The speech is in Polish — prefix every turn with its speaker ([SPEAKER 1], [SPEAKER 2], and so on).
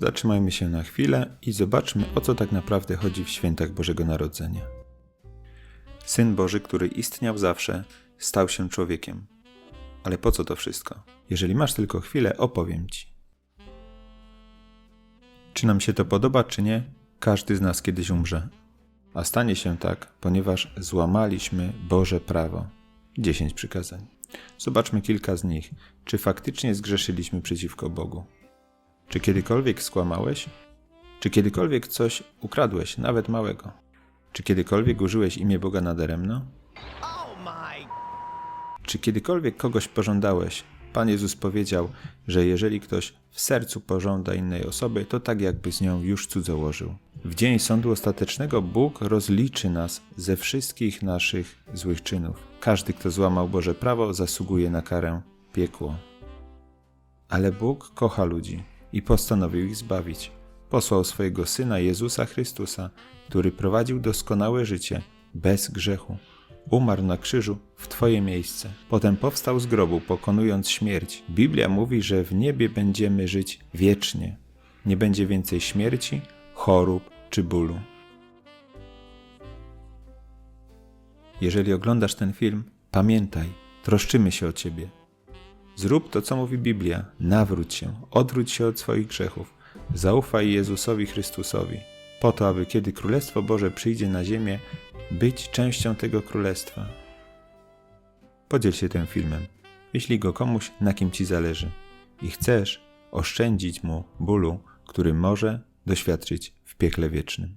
[SPEAKER 1] Zatrzymajmy się na chwilę i zobaczmy, o co tak naprawdę chodzi w świętach Bożego Narodzenia. Syn Boży, który istniał zawsze, stał się człowiekiem. Ale po co to wszystko? Jeżeli masz tylko chwilę, opowiem ci. Czy nam się to podoba, czy nie, każdy z nas kiedyś umrze. A stanie się tak, ponieważ złamaliśmy Boże prawo. Dziesięć przykazań. Zobaczmy kilka z nich. Czy faktycznie zgrzeszyliśmy przeciwko Bogu? Czy kiedykolwiek skłamałeś? Czy kiedykolwiek coś ukradłeś, nawet małego? Czy kiedykolwiek użyłeś imię Boga nadaremno? Czy kiedykolwiek kogoś pożądałeś? Pan Jezus powiedział, że jeżeli ktoś w sercu pożąda innej osoby, to tak jakby z nią już cudzołożył. W dzień sądu ostatecznego Bóg rozliczy nas ze wszystkich naszych złych czynów. Każdy, kto złamał Boże prawo, zasługuje na karę piekło. Ale Bóg kocha ludzi i postanowił ich zbawić. Posłał swojego Syna Jezusa Chrystusa, który prowadził doskonałe życie, bez grzechu. Umarł na krzyżu w Twoje miejsce. Potem powstał z grobu, pokonując śmierć. Biblia mówi, że w niebie będziemy żyć wiecznie. Nie będzie więcej śmierci, chorób czy bólu. Jeżeli oglądasz ten film, pamiętaj, troszczymy się o Ciebie. Zrób to, co mówi Biblia. Nawróć się, odwróć się od swoich grzechów. Zaufaj Jezusowi Chrystusowi, po to, aby kiedy Królestwo Boże przyjdzie na ziemię, być częścią tego Królestwa. Podziel się tym filmem, jeśli go komuś, na kim Ci zależy i chcesz oszczędzić mu bólu, który może doświadczyć w piekle wiecznym.